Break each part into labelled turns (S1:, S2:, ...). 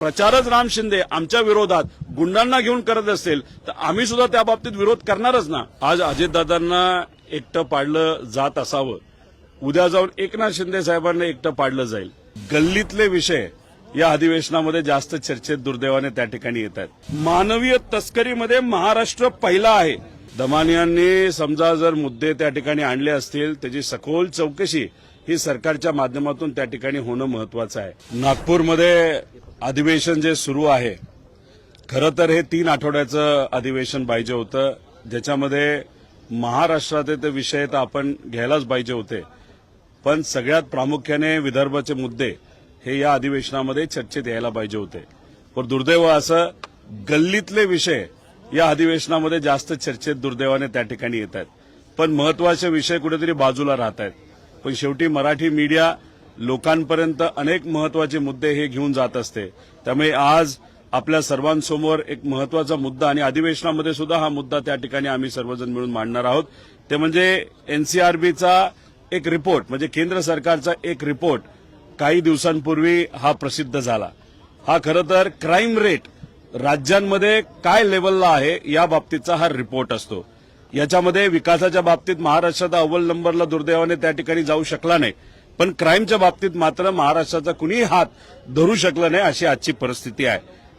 S1: प्रचारच राम शिंदे आमच्या विरोधात गुंडांना घेऊन करत असेल तर आम्ही सुद्धा त्या बाबतीत विरोध करणारच ना. आज अजितदादांना एकटं पाडलं जात असावं. उद्या जाऊन एकनाथ शिंदे साहेबांना एकटं पाडलं जाईल. गल्लीतले विषय या अधिवेशनामध्ये जास्त चर्चेत दुर्दैवाने त्या ठिकाणी येत आहेत. मानवीय तस्करीमध्ये महाराष्ट्र पहिला आहे. दमानियांनी समजा जर मुद्दे त्या ठिकाणी आणले असतील त्याची सखोल चौकशी ही सरकारच्या माध्यमातून त्या ठिकाणी होणं महत्वाचं आहे. नागपूरमध्ये अधिवेशन जे सुरू आहे खरं तर हे तीन आठवड्याचं अधिवेशन पाहिजे होतं. ज्याच्यामध्ये महाराष्ट्राचे ते विषय तर आपण घ्यायलाच पाहिजे होते. पण सगळ्यात प्रामुख्याने विदर्भाचे मुद्दे हे या अधिवेशनामध्ये चर्चेत यायला पाहिजे होते. पण दुर्दैव असं गल्लीतले विषय या अधिवेशनामध्ये जास्त चर्चेत दुर्दैवाने त्या ठिकाणी येत आहेत. पण महत्त्वाचे विषय कुठेतरी बाजूला राहत आहेत. पण शेवटी मराठी मीडिया लोकांपर्यंत अनेक महत्त्वाचे मुद्दे हे घेऊन जात असते. त्यामुळे आज आपल्या सर्वांसमोर एक महत्त्वाचा मुद्दा आणि अधिवेशनामध्ये सुद्धा हा मुद्दा त्या ठिकाणी आम्ही सर्वजण मिळून मांडणार आहोत. ते म्हणजे एनसीआरबीचा एक रिपोर्ट म्हणजे केंद्र सरकारचा एक रिपोर्ट काही दिवसांपूर्वी हा प्रसिद्ध झाला. हा खरं तर क्राईम रेट राज्यांमध्ये काय लेवलला आहे या बाबतीचा हा रिपोर्ट असतो. याच्यामध्ये विकासाच्या बाबतीत महाराष्ट्राचा अव्वल नंबरला दुर्दैवाने त्या ठिकाणी जाऊ शकला नाही. पण क्राईमच्या बाबतीत मात्र महाराष्ट्राचा कुणीही हात धरू शकला नाही अशी आजची परिस्थिती आहे.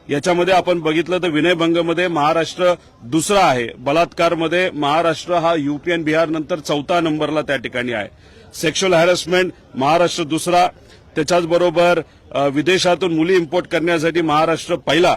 S1: याच्यामध्ये आपण बघितलं तर विनयभंगमध्ये महाराष्ट्र दुसरा आहे. बलात्कारमध्ये महाराष्ट्र हा युपी आणि बिहार नंतर चौथा नंबरला त्या ठिकाणी आहे. सेक्शुअल हॅरेसमेंट महाराष्ट्र दुसरा. त्याच्याच बरोबर विदेशातून मुली इम्पोर्ट करण्यासाठी महाराष्ट्र पहिला.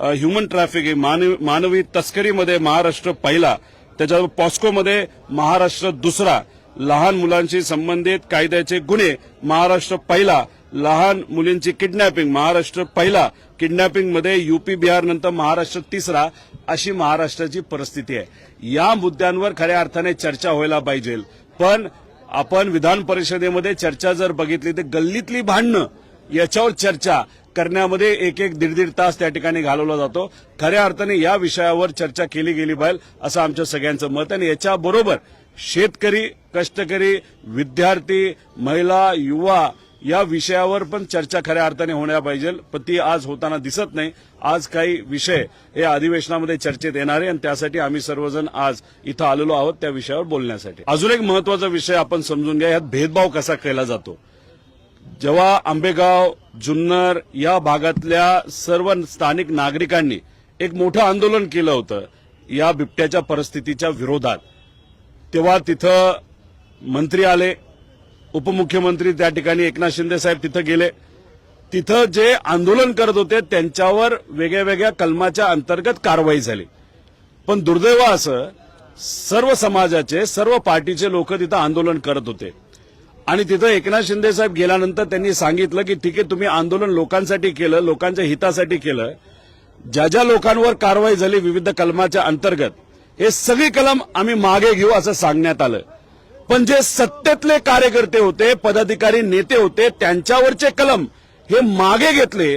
S1: ह्युमन ट्रॅफिकिंग मानवी मानवी तस्करीमध्ये महाराष्ट्र पहिला. त्याच्यावर पॉस्कोमध्ये महाराष्ट्र दुसरा लहान मुलांशी संबंधित कायद्याचे गुन्हे महाराष्ट्र पहिला लहान मुलींची किडनॅपिंग महाराष्ट्र पहिला किडनॅपिंगमध्ये युपी बिहार नंतर महाराष्ट्र तिसरा अशी महाराष्ट्राची परिस्थिती आहे. या मुद्द्यांवर खऱ्या अर्थाने चर्चा व्हायला पाहिजे. पण आपण विधान परिषदेमध्ये चर्चा जर बघितली तर गल्लीतली भांडणं याच्यावर चर्चा करण्यामध्ये एक एक दीड दीड तास त्या ठिकाणी घालवला जातो. खऱ्या अर्थाने या विषयावर चर्चा केली गेली पाहिजे असं आमच्या सगळ्यांचं मत आणि याच्याबरोबर शेतकरी कष्टकरी विद्यार्थी महिला युवा या विषयावर पण चर्चा खऱ्या अर्थाने होण्या पाहिजे. पण ती आज होताना दिसत नाही. आज काही विषय हे अधिवेशनामध्ये चर्चेत येणार आहे. आणि त्यासाठी आम्ही सर्वजण आज इथं आलेलो आहोत त्या विषयावर बोलण्यासाठी. अजून एक महत्त्वाचा विषय आपण समजून घ्या. यात भेदभाव कसा केला जातो? जेव्हा आंबेगाव जुन्नर या भागातल्या सर्व स्थानिक नागरिकांनी एक मोठं आंदोलन केलं होतं या बिबट्याच्या परिस्थितीच्या विरोधात. तेव्हा तिथं मंत्री आले उपमुख्यमंत्री त्या ठिकाणी एकनाथ शिंदे साहेब तिथं गेले. तिथं जे आंदोलन करत होते त्यांच्यावर वेगळ्या वेगळ्या कलमाच्या अंतर्गत कारवाई झाली. पण दुर्दैव असं सर्व समाजाचे सर्व पार्टीचे लोक तिथं आंदोलन करत होते. आणि तिथं एकनाथ शिंदे साहेब गेल्यानंतर त्यांनी सांगितलं की ठीक आहे तुम्ही आंदोलन लोकांसाठी केलं लोकांच्या हितासाठी केलं. ज्या ज्या लोकांवर कारवाई झाली विविध कलमाच्या अंतर्गत हे सगळी कलम आम्ही मागे घेऊ असं सांगण्यात आलं. पण जे सत्तेतले कार्यकर्ते होते पदाधिकारी नेते होते त्यांच्यावरचे कलम हे मागे घेतले.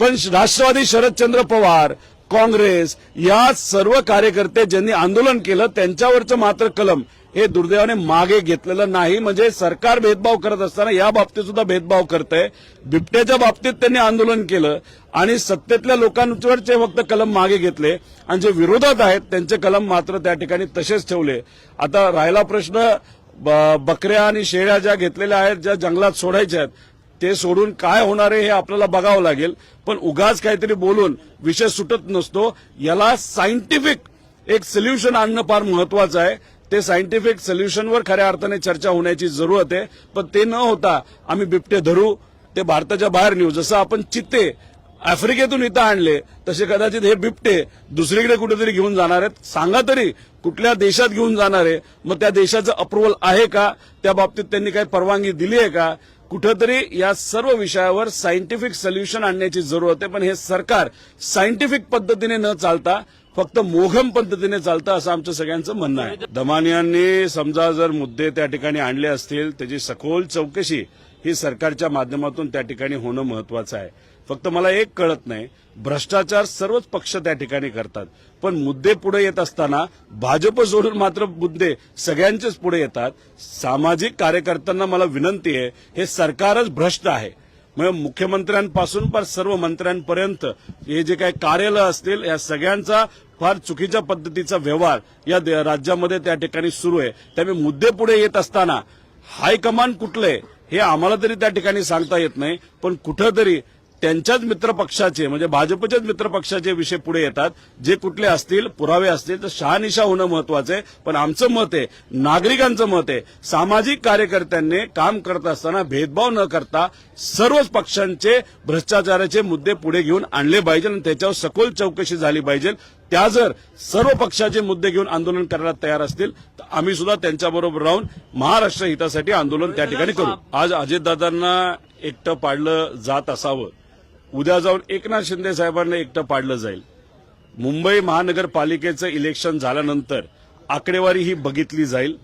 S1: पण राष्ट्रवादी शरदचंद्र पवार काँग्रेस या सर्व कार्यकर्ते ज्यांनी आंदोलन केलं त्यांच्यावरचं मात्र कलम. हे दुर्दैवाने मागे घेतलेलं नाही. म्हणजे सरकार भेदभाव करत असताना या बाबतीत सुद्धा भेदभाव करतंय. बिबट्याच्या बाबतीत त्यांनी आंदोलन केलं आणि सत्तेतल्या लोकांवरचे फक्त कलम मागे घेतले. आणि जे विरोधात आहेत त्यांचे कलम मात्र त्या ठिकाणी तसेच ठेवले. आता राहिला प्रश्न ब- बकऱ्या आणि शेळ्या ज्या घेतलेल्या आहेत ज्या जंगलात सोडायच्या आहेत ते सोडून काय होणार आहे हे आपल्याला बघावं लागेल. पण उगाच काहीतरी बोलून विषय सुटत नसतो. याला सायंटिफिक एक सोल्युशन आणणं फार महत्वाचं आहे. ते सायंटिफिक सोल्युशनवर खऱ्या अर्थाने चर्चा होण्याची जरूरत आहे. पण ते न होता आम्ही बिबटे धरू ते भारताच्या बाहेर नेऊ. जसं आपण चित्ते आफ्रिकेतून इथं आणले तसे कदाचित हे बिबटे दुसरीकडे कुठेतरी घेऊन जाणार आहेत. सांगा तरी कुठल्या देशात घेऊन जाणार आहे? मग त्या देशाचं अप्रुव्हल आहे का? त्या बाबतीत त्यांनी काही परवानगी दिली आहे का? कुठंतरी या सर्व विषयावर सायंटिफिक सोल्युशन आणण्याची जरूरत आहे. पण हे सरकार सायंटिफिक पद्धतीने न चालता फक्त मोघम पद्धतीने चालतं असं आमचं सगळ्यांचं म्हणणं आहे. दमानियांनी समजा जर मुद्दे त्या ठिकाणी आणले असतील त्याची सखोल चौकशी ही सरकारच्या माध्यमातून त्या ठिकाणी होणं महत्वाचं आहे. फक्त मला एक कळत नाही. भ्रष्टाचार सर्वच पक्ष त्या ठिकाणी करतात. पण मुद्दे पुढे येत असताना भाजप सोडून मात्र मुद्दे सगळ्यांचेच पुढे येतात. सामाजिक कार्यकर्त्यांना मला विनंती आहे हे सरकारच भ्रष्ट आहे. म्हणजे मुख्यमंत्र्यांपासून पण सर्व मंत्र्यांपर्यंत हे जे काही कार्यालय असतील या सगळ्यांचा फार चुकीच्या पद्धतीचा व्यवहार या राज्यामध्ये त्या ठिकाणी सुरू आहे. त्यामुळे मुद्दे पुढे येत असताना हायकमांड कुठले हे आम्हाला तरी त्या ठिकाणी सांगता येत नाही. पण कुठंतरी त्यांच्याच मित्रपक्षाचे म्हणजे भाजपच्याच मित्रपक्षाचे विषय पुढे येतात. जे कुठले असतील पुरावे असतील तर शहानिशा होणं महत्वाचं आहे. पण आमचं मत आहे नागरिकांचं मत आहे सामाजिक कार्यकर्त्यांनी काम करत असताना भेदभाव न करता सर्वच पक्षांचे भ्रष्टाचाराचे मुद्दे पुढे घेऊन आणले पाहिजे आणि त्याच्यावर सखोल चौकशी झाली पाहिजे. त्या जर सर्व पक्षाचे मुद्दे घेऊन आंदोलन करायला तयार असतील तर आम्ही सुद्धा त्यांच्याबरोबर राहून महाराष्ट्र हितासाठी आंदोलन त्या ठिकाणी करू. आज अजितदादांना एकटं पाडलं जात असावं. उद्या जाऊन एकनाथ शिंदे साहेबांना एकटं पाडलं जाईल. मुंबई महानगरपालिकेचं इलेक्शन झाल्यानंतर आकडेवारी ही बघितली जाईल.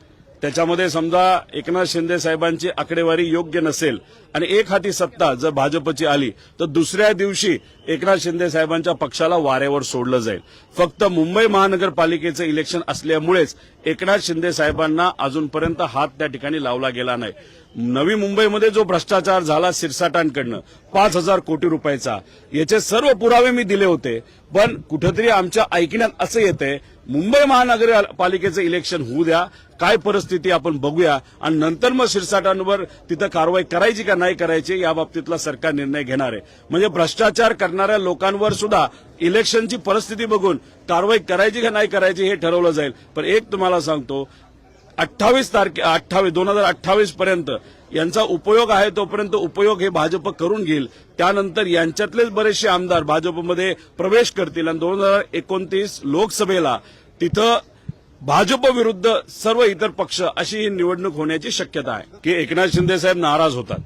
S1: त्याच्यामध्ये समजा एकनाथ शिंदे साहेबांची आकडेवारी योग्य नसेल आणि एक हाती सत्ता जर भाजपची आली तर दुसऱ्या दिवशी एकनाथ शिंदे साहेबांच्या पक्षाला वाऱ्यावर सोडलं जाईल. फक्त मुंबई महानगरपालिकेचं इलेक्शन असल्यामुळेच एकनाथ शिंदे साहेबांना अजूनपर्यंत हात त्या ठिकाणी लावला गेला नाही. नवी मुंबईमध्ये जो भ्रष्टाचार झाला सिरसाटांकडनं पाच हजार कोटी रुपयाचा याचे सर्व पुरावे मी दिले होते पण कुठेतरी आमच्या ऐकण्यात असं येतंय मुंबई महानगरपालिकेचं इलेक्शन होऊ द्या. काय परिस्थिती आपण बघूया. आणि नंतर मग शिरसाटांवर तिथं कारवाई करायची का नाही करायची या बाबतीतला सरकार निर्णय घेणार आहे. म्हणजे भ्रष्टाचार करणाऱ्या लोकांवर सुद्धा इलेक्शनची परिस्थिती बघून कारवाई करायची का नाही करायची हे ठरवलं जाईल. पण एक तुम्हाला सांगतो अठ्ठावीस तारखे अठ्ठावीस दोन हजार अठ्ठावीस पर्यंत यांचा उपयोग आहे तोपर्यंत उपयोग हे भाजप करून घेईल. त्यानंतर यांच्यातलेच बरेचसे आमदार भाजपमध्ये प्रवेश करतील. आणि दोन हजार एकोणतीस लोकसभेला तिथं भाजप विरुद्ध सर्व इतर पक्ष अशी ही निवडणूक होण्याची शक्यता आहे. की एकनाथ शिंदे साहेब नाराज होतात.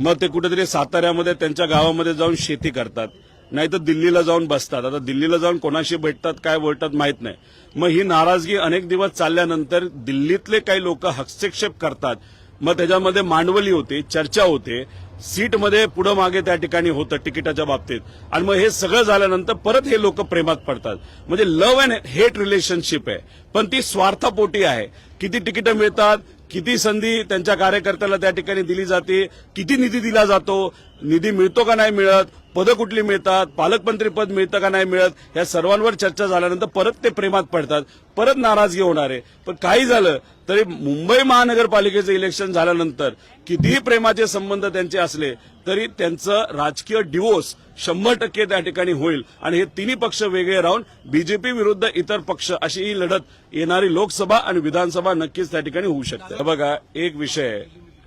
S1: मग ते कुठेतरी साताऱ्यामध्ये त्यांच्या गावामध्ये जाऊन शेती करतात. नाही तर दिल्लीला जाऊन बसतात. आता दिल्लीला जाऊन कोणाशी भेटतात काय बोलतात माहीत नाही. मग ही नाराजगी अनेक दिवस चालल्यानंतर दिल्लीतले काही लोक हस्तक्षेप करतात. मग त्याच्यामध्ये मांडवली होते चर्चा होते. सीटमध्ये पुढं मागे त्या ठिकाणी होतं तिकिटाच्या बाबतीत. आणि मग हे सगळं झाल्यानंतर परत हे लोक प्रेमात पडतात. म्हणजे लव्ह अँड हेट रिलेशनशिप आहे. पण ती स्वार्थापोटी आहे. किती तिकीटं मिळतात किती संधी त्यांच्या कार्यकर्त्याला त्या ठिकाणी दिली जाते किती निधी दिला जातो निधी मिळतो का नाही मिळत पदं कुठली मिळतात पालकमंत्री पद मिळतं का नाही मिळत या सर्वांवर चर्चा झाल्यानंतर परत ते प्रेमात पडतात परत नाराजगी होणार आहे. पण काही झालं तरी मुंबई महानगरपालिकेचं इलेक्शन झाल्यानंतर कितीही प्रेमाचे संबंध त्यांचे असले तरी त्यांचं राजकीय डिवोर्स शंभर टक्के त्या ठिकाणी होईल. आणि हे तिन्ही पक्ष वेगळे राहून बीजेपी विरुद्ध इतर पक्ष अशी ही लढत येणारी लोकसभा आणि विधानसभा नक्कीच त्या ठिकाणी होऊ शकते. बघा एक विषय.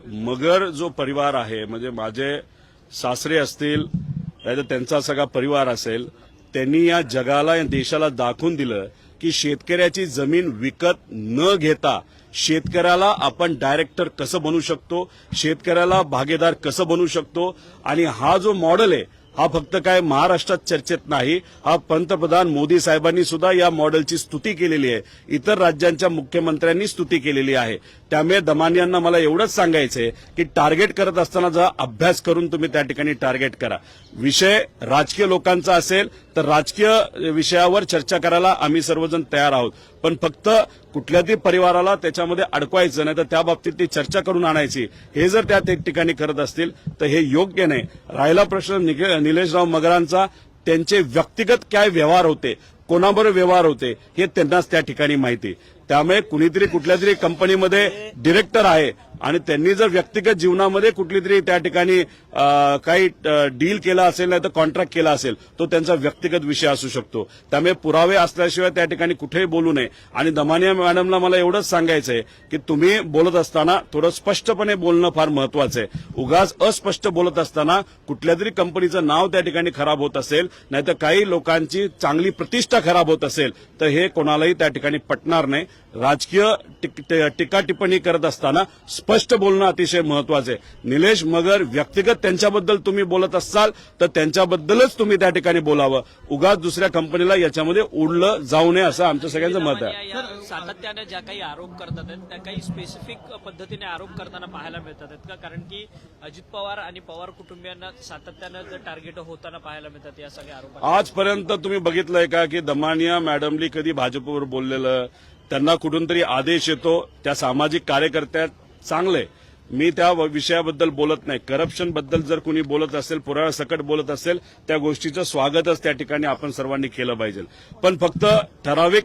S1: मगर जो परिवार आहे म्हणजे माझे सासरे असतील नाहीतर त्यांचा सगळा परिवार असेल त्यांनी या जगाला या देशाला दाखवून दिलं की शेतकऱ्याची जमीन विकत न घेता शेतकऱ्याला आपण डायरेक्टर कसं बनू शकतो? शेतकऱ्याला भागीदार कसं बनवू शकतो? आणि हा जो मॉडेल आहे हा फक्त काय महाराष्ट्रात चर्चेत नाही हा पंतप्रधान मोदी साहेबांनी सुद्धा या मॉडेलची स्तुती केलेली आहे. इतर राज्यांच्या मुख्यमंत्र्यांनी स्तुती केलेली आहे. त्यामुळे दमानी यांना मला एवढंच सांगायचंय की टार्गेट करत असताना जरा अभ्यास करून तुम्ही त्या ठिकाणी टार्गेट करा. विषय राजकीय लोकांचा असेल तर राजकीय विषयावर चर्चा करायला आम्ही सर्वजण तयार आहोत. पण फक्त कुठल्याही परिवाराला त्याच्यामध्ये अडकवायचं नाही तर त्या बाबतीत ती चर्चा करून आणायची. हे जर त्या ठिकाणी करत असतील तर हे योग्य नाही. राहिला प्रश्न निलेशराव मगरांचा त्यांचे व्यक्तिगत काय व्यवहार होते कोणाबरोबर व्यवहार होते हे त्यांनाच त्या ठिकाणी माहिती. त्यामुळे कुणीतरी कुठल्या तरी कंपनीमध्ये डिरेक्टर आहे. आणि त्यांनी जर व्यक्तिगत जीवनामध्ये कुठली तरी त्या ठिकाणी काही डील केला असेल नाही तर कॉन्ट्रॅक्ट केला असेल तो त्यांचा व्यक्तिगत विषय असू शकतो. त्यामुळे पुरावे असल्याशिवाय त्या ठिकाणी कुठेही बोलू नये. आणि दमानिया मॅडमला मला एवढंच सांगायचं आहे की तुम्ही बोलत असताना थोडं स्पष्टपणे बोलणं फार महत्वाचं आहे. उगाच अस्पष्ट बोलत असताना कुठल्या तरी कंपनीचं नाव त्या ठिकाणी खराब होत असेल नाहीतर काही लोकांची चांगली प्रतिष्ठा खराब होत असेल तर हे कोणालाही त्या ठिकाणी पटणार नाही. राजकीय टिक- टिप्पणी करत असताना स्पष्ट बोलणं अतिशय महत्वाचं आहे. निलेश मगर व्यक्तिगत त्यांच्याबद्दल तुम्ही बोलत असाल तर त्यांच्याबद्दलच तुम्ही त्या ठिकाणी बोलावं. उगाच दुसऱ्या कंपनीला याच्यामध्ये उडलं जाऊ नये असं आमचं सगळ्यांचं मत आहे.
S2: सातत्याने ज्या काही आरोप करतात त्या काही स्पेसिफिक पद्धतीने आरोप करताना पाहायला मिळतात का? कारण की अजित पवार आणि पवार कुटुंबियांना सातत्यानं टार्गेट होताना पाहायला मिळतात या सगळ्या आरोप
S1: आजपर्यंत तुम्ही बघितलंय का की दमानिया मॅडमनी कधी भाजपवर बोललेलं? त्यांना कुठून तरी आदेश येतो त्या सामाजिक कार्यकर्त्या चांगले. मी त्या विषयाबद्दल बोलत नाही. करप्शनबद्दल जर कुणी बोलत असेल पुराव्या सकट बोलत असेल त्या गोष्टीचं स्वागतच त्या ठिकाणी आपण सर्वांनी केलं पाहिजे. पण फक्त ठराविक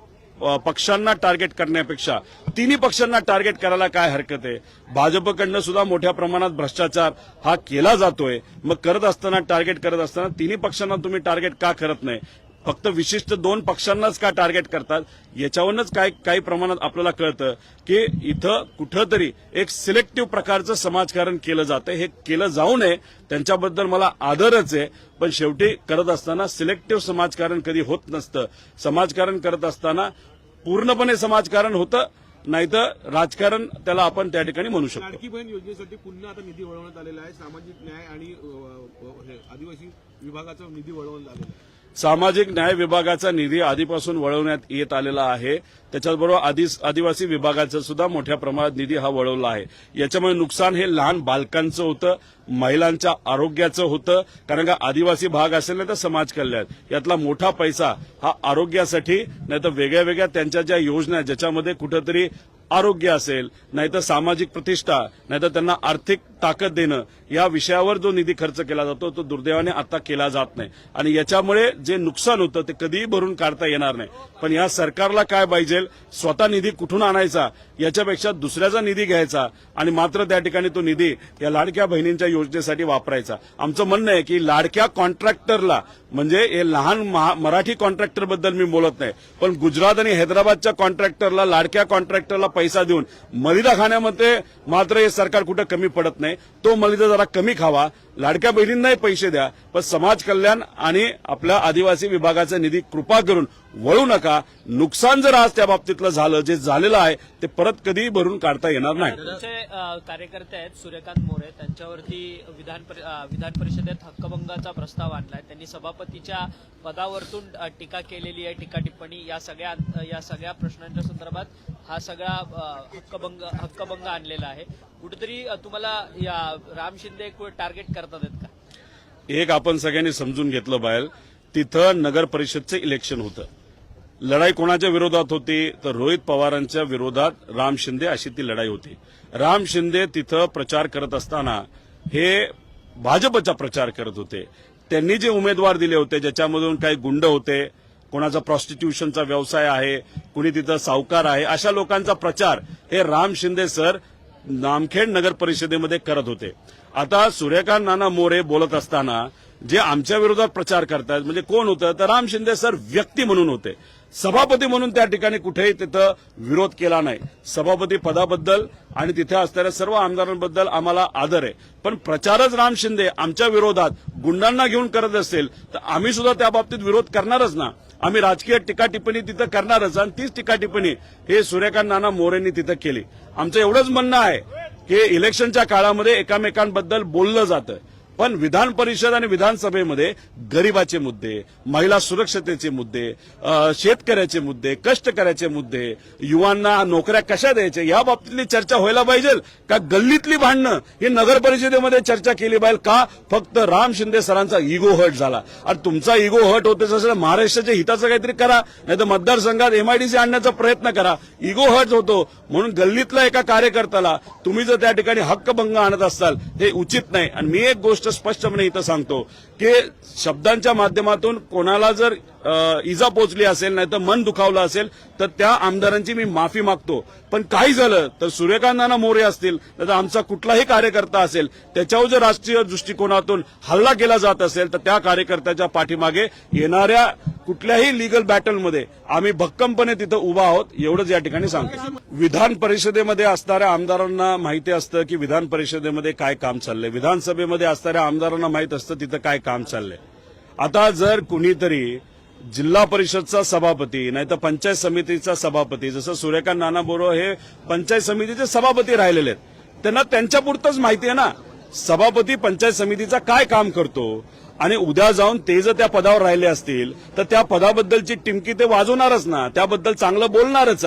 S1: पक्षांना टार्गेट करण्यापेक्षा तिन्ही पक्षांना टार्गेट करायला काय हरकत आहे? भाजपकडनं सुद्धा मोठ्या प्रमाणात भ्रष्टाचार हा केला जातोय. मग करत असताना टार्गेट करत असताना तिन्ही पक्षांना तुम्ही टार्गेट का करत नाही? फक्त विशिष्ट दोन पक्षांनाच का टार्गेट करतात? याच्यावरूनच काय काही प्रमाणात आपल्याला कळतं की इथं कुठंतरी एक सिलेक्टिव्ह प्रकारचं समाजकारण केलं जातं. हे केलं जाऊ नये त्यांच्याबद्दल मला आदरच आहे. पण शेवटी करत असताना सिलेक्टिव्ह समाजकारण कधी होत नसतं. समाजकारण करत असताना पूर्णपणे समाजकारण होतं नाहीतर राजकारण त्याला आपण त्या ठिकाणी म्हणू शकतो.
S3: लाडकी बहीण योजनेसाठी पुन्हा आता निधी वळवण्यात आलेला आहे. सामाजिक न्याय आणि आदिवासी विभागाचा निधी वळवण्यात आलेला आहे.
S1: सामाजिक न्याय विभागाचा निधी आधीपासून वळवण्यात येत आलेला आहे. त्याच्याचबरोबर आदि आदिवासी विभागाचा सुद्धा मोठ्या प्रमाणात निधी हा वळवला आहे. याच्यामुळे नुकसान हे लहान बालकांचं होतं. महिलांच्या आरोग्याचं होतं. कारण का आदिवासी भाग असेल नाही तर समाज कल्याण. यातला मोठा पैसा हा आरोग्यासाठी नाही तर वेगळ्या वेगळ्या त्यांच्या ज्या योजना आहेत ज्याच्यामध्ये कुठंतरी आरोग्य असेल नाहीतर सामाजिक प्रतिष्ठा नाहीतर त्यांना आर्थिक ताकद देणं या विषयावर जो निधी खर्च केला जातो तो दुर्दैवाने आता केला जात नाही. आणि याच्यामुळे जे नुकसान होतं ते कधीही भरून काढता येणार नाही. पण या सरकारला काय पाहिजे? स्वतः निधी कुठून आणायचा? याच्यापेक्षा दुसऱ्याचा निधी घ्यायचा. आणि मात्र त्या ठिकाणी तो निधी या लाडक्या बहिणींच्या योजनेसाठी वापरायचा. आमचं म्हणणं आहे की लाडक्या कॉन्ट्रॅक्टरला म्हणजे हे लहान महा- मराठी कॉन्ट्रॅक्टरबद्दल मी बोलत नाही पण गुजरात आणि हैदराबादच्या कॉन्ट्रॅक्टरला लाडक्या कॉन्ट्रॅक्टरला पैसा देऊन मलिदा खाण्यामध्ये मात्र हे सरकार कुठं कमी पडत नाही. तो मलिदा जरा कमी खावा. लाडक्या बहिणींनाही पैसे द्या. पण समाज कल्याण आणि आपल्या आदिवासी विभागाचा निधी कृपा करून वळू नका. नुकसान जर आज त्या बाबतीतलं झालं जे झालेलं आहे ते परत कधीही भरून काढता येणार नाही.
S2: तुमचे कार्यकर्ते आहेत सूर्यकांत मोरे. त्यांच्यावरती विधान विधान परिषदेत हक्कभंगाचा प्रस्ताव आणलाय. त्यांनी सभापतीच्या पदावरतून टीका केलेली आहे टीका टिप्पणी. या सगळ्या या सगळ्या प्रश्नांच्या संदर्भात हा सगळा हक्कभंग हक्कभंग आणलेला आहे. कुठेतरी तुम्हाला या राम शिंदे टार्गेट करतात आहेत का?
S1: एक आपण सगळ्यांनी समजून घेतलं पाहिजे तिथं नगर परिषदचं इलेक्शन होतं. लढाई कोणाच्या विरोधात होती? तर रोहित पवारांच्या विरोधात राम शिंदे अशी ती लढाई होती. राम शिंदे तिथं प्रचार करत असताना हे भाजपचा प्रचार करत होते. त्यांनी जे उमेदवार दिले होते ज्याच्यामधून काही गुंड होते कोणाचा प्रॉस्टिट्यूशनचा व्यवसाय आहे कुणी तिथं सावकार आहे अशा लोकांचा प्रचार हे राम शिंदे सर नामखेड नगर परिषदेमध्ये करत होते. आता सूर्यकांत नाना मोरे बोलत असताना जे आमच्या विरोधात प्रचार करतात म्हणजे कोण होतं? तर राम शिंदे सर व्यक्ती म्हणून होते. सभापती म्हणून त्या ठिकाणी कुठेही तिथं विरोध केला नाही. सभापती पदाबद्दल आणि तिथे असणाऱ्या सर्व आमदारांबद्दल आम्हाला आदर आहे. पण प्रचारच राम शिंदे आमच्या विरोधात गुंडांना घेऊन करत असेल तर आम्ही सुद्धा त्या बाबतीत विरोध करणारच ना. आम्ही राजकीय टीका टिप्पणी तिथं करणारच आणि तीच टीका टिप्पणी हे सूर्यकांत नाना मोरेंनी तिथं केली. आमचं एवढंच म्हणणं आहे की इलेक्शनच्या काळामध्ये एकामेकांबद्दल बोललं जातं. पण विधान परिषद आणि विधानसभेमध्ये गरिबाचे मुद्दे महिला सुरक्षतेचे मुद्दे शेतकऱ्याचे मुद्दे कष्टकऱ्याचे मुद्दे युवांना नोकऱ्या कशा द्यायच्या या बाबतीतली चर्चा व्हायला पाहिजे. का गल्लीतली भांडणं ही नगर परिषदेमध्ये चर्चा केली पाहिजे? का फक्त राम शिंदे सरांचा इगो हट झाला? आणि तुमचा इगो हट होत असेल महाराष्ट्राच्या हिताचं काहीतरी करा नाही तर मतदारसंघात एमआयडीसी आणण्याचा प्रयत्न करा. इगो हट होतो. म्हणून गल्लीतल्या एका कार्यकर्त्याला तुम्ही जर त्या ठिकाणी हक्कभंग आणत असाल हे उचित नाही. आणि मी एक गोष्ट स्पष्टपणे इथं सांगतो की शब्दांच्या माध्यमातून कोणाला जर इजा पोचली असेल नाही तर मन दुखावलं असेल तर त्या आमदारांची मी माफी मागतो. पण काही झालं तर सूर्यकांतांना मोरे असतील तर आमचा कुठलाही कार्यकर्ता असेल त्याच्यावर जर राष्ट्रीय दृष्टिकोनातून हल्ला केला जात असेल तर त्या कार्यकर्त्याच्या पाठीमागे येणाऱ्या कुठल्याही लिगल बॅटलमध्ये आम्ही भक्कमपणे तिथं उभा आहोत एवढंच या ठिकाणी सांगतो. विधान परिषदेमध्ये असणाऱ्या आमदारांना माहिती असतं की विधान परिषदेमध्ये काय काम चाललंय. विधानसभेमध्ये असणाऱ्या आमदारांना माहीत असतं तिथं काय काम चाललंय. आता जर कुणीतरी जिल्हा परिषदचा सभापती नाही तर पंचायत समितीचा सभापती जसं सूर्यकांत नाना बोरो हे पंचायत समितीचे सभापती राहिलेले आहेत. त्यांना त्यांच्या पुरतच माहिती आहे ना सभापती पंचायत समितीचा काय काम करतो? आणि उद्या जाऊन ते जर त्या पदावर राहिले असतील तर त्या पदाबद्दलची टिमकी ते वाजवणारच ना. त्याबद्दल चांगलं बोलणारच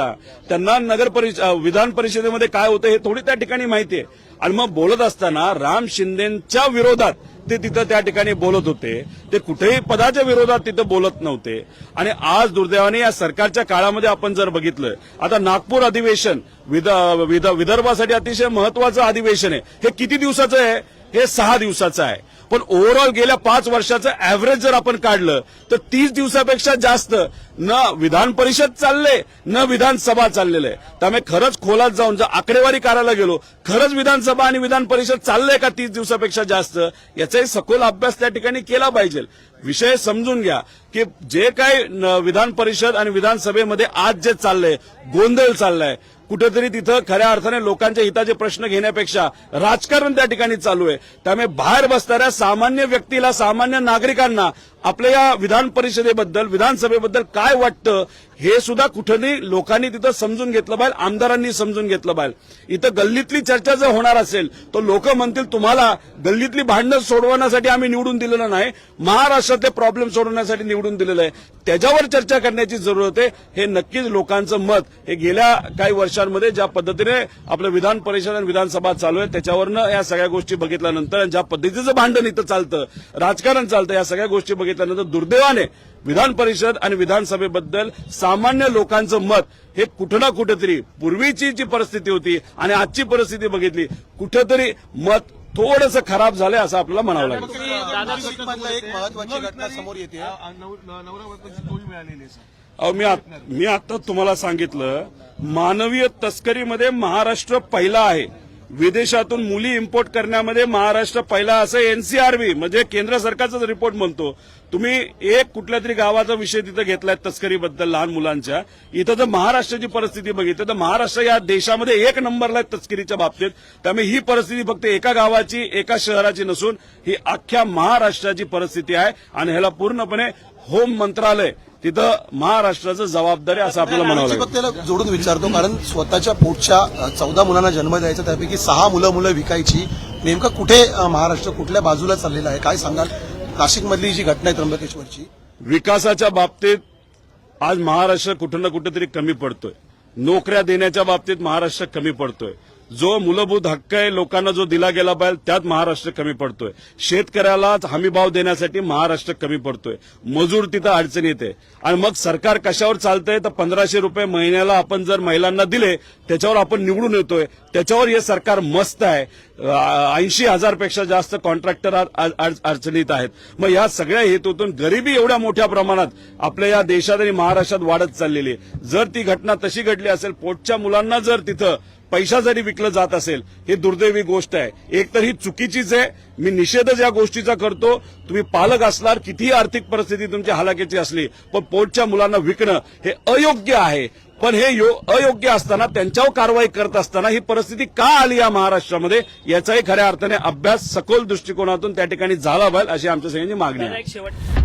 S1: त्यांना नगर परिष विधान परिषदेमध्ये काय होतं हे थोडी त्या ठिकाणी माहिती आहे. आणि मग बोलत असताना राम शिंदेच्या विरोधात ते तिथं त्या ठिकाणी बोलत होते. ते कुठेही पदाच्या विरोधात तिथं बोलत नव्हते. आणि आज दुर्दैवाने या सरकारच्या काळामध्ये आपण जर बघितलं आता नागपूर अधिवेशन विद- विदर्भासाठी अतिशय महत्वाचं अधिवेशन आहे. हे किती दिवसाचं आहे? हे सहा दिवसाचं आहे. पण ओव्हरऑल गेल्या पाच वर्षाचं ऍव्हरेज जर आपण काढलं तर तीस दिवसापेक्षा जास्त न विधान परिषद चालले न विधानसभा चाललेलं. आहे त्यामुळे खरंच खोलात जाऊन जर आकडेवारी करायला गेलो खरंच विधानसभा आणि विधान परिषद चाललंय का तीस दिवसापेक्षा जास्त? याचाही सखोल अभ्यास त्या ठिकाणी केला पाहिजे. विषय समजून घ्या की जे काही विधान परिषद आणि विधानसभेमध्ये आज जे चाललंय गोंधळ चाललाय कुठेतरी तिथं खऱ्या अर्थाने लोकांच्या हिताचे प्रश्न घेण्यापेक्षा राजकारण त्या ठिकाणी चालू आहे. त्यामुळे बाहेर बसणाऱ्या सामान्य व्यक्तीला सामान्य नागरिकांना आपल्या या विधान परिषदेबद्दल विधानसभेबद्दल काय वाटतं हे सुद्धा कुठेतरी लोकांनी तिथं समजून घेतलं पाहिजे आमदारांनी समजून घेतलं पाहिजे. इथं गल्लीतली चर्चा जर होणार असेल तर लोक म्हणतील तुम्हाला गल्लीतली भांडणं सोडवण्यासाठी आम्ही निवडून दिलेलं नाही महाराष्ट्रातले प्रॉब्लेम सोडवण्यासाठी निवडून दिलेलं आहे. त्याच्यावर चर्चा करण्याची जरूरत आहे. हे नक्कीच लोकांचं मत. हे गेल्या काही वर्ष वर्षांमध्ये ज्या पद्धतीने आपलं विधान परिषद आणि विधानसभा चालू आहे त्याच्यावरनं या सगळ्या गोष्टी बघितल्यानंतर ज्या पद्धतीचं भांडण इथं चालतं राजकारण चालतं या सगळ्या गोष्टी बघितल्यानंतर दुर्दैवाने विधान परिषद आणि विधानसभेबद्दल सामान्य लोकांचं मत हे कुठं ना कुठेतरी पूर्वीची जी परिस्थिती होती आणि आजची परिस्थिती बघितली कुठंतरी मत थोडंसं खराब झालंय असं आपल्याला म्हणावं लागेल
S4: एक महत्वाची घटना समोर येते
S3: नवरा टोळी मिळालेली आहे
S1: मी आत- मी आता तुम्हाला सांगितलं मानवीय तस्करीमध्ये महाराष्ट्र पहिला आहे. विदेशातून मुली इम्पोर्ट करण्यामध्ये महाराष्ट्र पहिला असं एनसीआरबी म्हणजे केंद्र सरकारचाच रिपोर्ट म्हणतो तुम्ही एक कुठल्या तरी गावाचा विषय तिथं घेतलाय तस्करीबद्दल लहान मुलांच्या. इथं जर महाराष्ट्राची परिस्थिती बघितली तर महाराष्ट्र या देशामध्ये एक नंबरला आहे तस्करीच्या बाबतीत. त्यामुळे ही परिस्थिती फक्त एका गावाची एका शहराची नसून ही अख्ख्या महाराष्ट्राची परिस्थिती आहे. आणि ह्याला पूर्णपणे होम मंत्रालय तिथं महाराष्ट्राचं जबाबदारी असं आपल्याला म्हणावं लागेल.
S4: त्याला जोडून विचारतो कारण स्वतःच्या पोटच्या चौदा मुलांना जन्म द्यायचा त्यापैकी सहा मुलं मुलं विकायची. नेमकं कुठे महाराष्ट्र कुठल्या बाजूला चाललेलं आहे? काय सांगाल? नाशिकमधली जी घटना आहे त्र्यंबकेश्वरची.
S1: विकासाच्या बाबतीत आज महाराष्ट्र कुठं ना कुठेतरी कमी पडतोय. नोकऱ्या देण्याच्या बाबतीत महाराष्ट्र कमी पडतोय. जो मूलभूत हक्क आहे लोकांना जो दिला गेला पाहिजे त्यात महाराष्ट्र कमी पडतोय. शेतकऱ्याला हमी भाव देण्यासाठी महाराष्ट्र कमी पडतोय. मजूर तिथं अडचण येते. आणि मग सरकार कशावर चालतंय? तर पंधराशे रुपये महिन्याला आपण जर महिलांना दिले त्याच्यावर आपण निवडून येतोय. त्याच्यावर हे सरकार मस्त आहे. ऐंशी हजारपेक्षा जास्त कॉन्ट्रॅक्टर अडचणीत आहेत. मग या सगळ्या हेतूतून गरिबी एवढ्या मोठ्या प्रमाणात आपल्या या देशात आणि महाराष्ट्रात वाढत चाललेली आहे. जर ती घटना तशी घडली असेल पोटच्या मुलांना जर तिथं पैसा जरी विकलं जात असेल ही दुर्दैवी गोष्ट आहे. एक तर ही चुकीचीच आहे. मी निषेधच या गोष्टीचा करतो. तुम्ही पालक असणार कितीही आर्थिक परिस्थिती तुमची हालाकीची असली पण पोटच्या मुलांना विकणं हे अयोग्य आहे. पण हे यो- अयोग्य असताना त्यांच्यावर कारवाई करत असताना ही परिस्थिती का आली या महाराष्ट्रामध्ये? याचाही खऱ्या अर्थाने अभ्यास सखोल दृष्टिकोनातून त्या ठिकाणी झाला पाहिजे अशी आमच्या सगळ्यांची मागणी आहे.